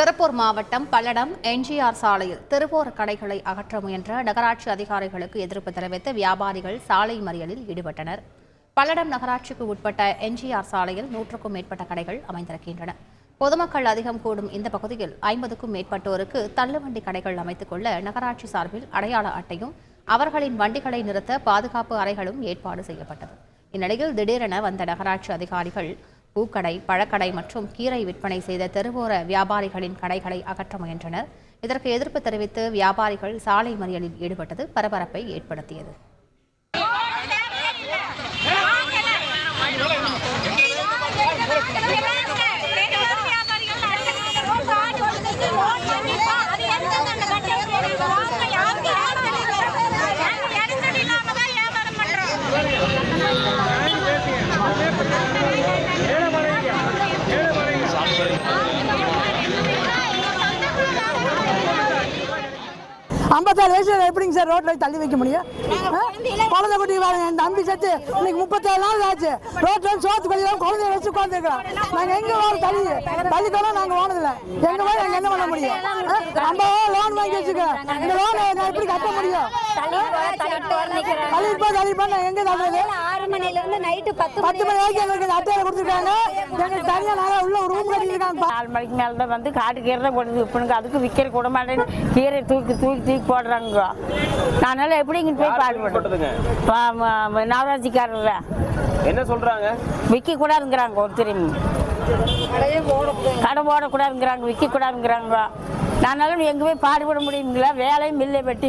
திருப்பூர் மாவட்டம் பல்லடம் என்ஜிஆர் சாலையில் திருப்பூர் கடைகளை அகற்ற முயன்ற நகராட்சி அதிகாரிகளுக்கு எதிர்ப்பு தெரிவித்து வியாபாரிகள் சாலை மறியலில் ஈடுபட்டனர். பல்லடம் நகராட்சிக்கு உட்பட்ட என்ஜிஆர் சாலையில் நூற்றுக்கும் மேற்பட்ட கடைகள் அமைந்திருக்கின்றன. பொதுமக்கள் அதிகம் கூடும் இந்த பகுதியில் ஐம்பதுக்கும் மேற்பட்டோருக்கு தள்ளுவண்டி கடைகள் அமைத்துக் கொள்ள நகராட்சி சார்பில் அடையாள அட்டையும் அவர்களின் வண்டிகளை நிறுத்த பாதுகாப்பு அறைகளும் ஏற்பாடு செய்யப்பட்டது. இந்நிலையில் திடீரென வந்த நகராட்சி அதிகாரிகள் பூக்கடை பழக்கடை மற்றும் கீரை விற்பனை செய்த தெருவோர வியாபாரிகளின் கடைகளை அகற்ற முயன்றனர். இதற்கு எதிர்ப்பு தெரிவித்து வியாபாரிகள் சாலை மறியலில் ஈடுபட்டது பரபரப்பை ஏற்படுத்தியது. ஐம்பத்தாறு வயசுல எப்படிங்க சார் ரோட்ல தள்ளி வைக்க முடியும்? குழந்தை குட்டி பாருங்க என் தம்பி செத்து இன்னைக்கு முப்பத்தேழு நாள் ஆச்சு. ரோட்ல சோத்து கொள்ளையில குழந்தைய வச்சு உட்காந்துருக்கோம் நாங்க எங்க வரோம் தள்ளி? தள்ளிக்கணும் நாங்க போனதில்ல எங்க போய் நாங்க என்ன பண்ண முடியும்? நம்ம லோன் வாங்கி வச்சுக்கோம் இந்த லோன் எப்படி கட்ட முடியும் தள்ளிப்பா நான் எங்க தள்ளுறது ஆறு மணில இருந்து நைட்டு பத்து பத்து மணி வரைக்கும் எங்களுக்கு அட்டையில கொடுத்துருக்காங்க. எங்களுக்கு தனியா நாங்க உள்ள ஒரு ரூம் கட்டியிருக்காங்க நாலு மணிக்கு மேலே தான் வந்து காட்டு கீரை தான் போடுது இப்போ அதுக்கு விற்கிற கூட மாட்டேன்னு கீரை தூக்கி தூக்கி தூக்கி போடுறாங்க. அதனால எப்படி இங்கே போய் பாடுபடுறது? போட்டதுங்க? நவராட்சிக்காரர் என்ன சொல்றாங்க? விற்க கூடாதுங்கிறாங்க ஒருத்தரையும். கடை போடக்கூடாதுங்கிறாங்க விற்க கூடாதுங்கிறாங்க. நானாலும் எங்கே போய் பாடுபட முடியுங்களா? வேலையும் இல்லை வெட்டி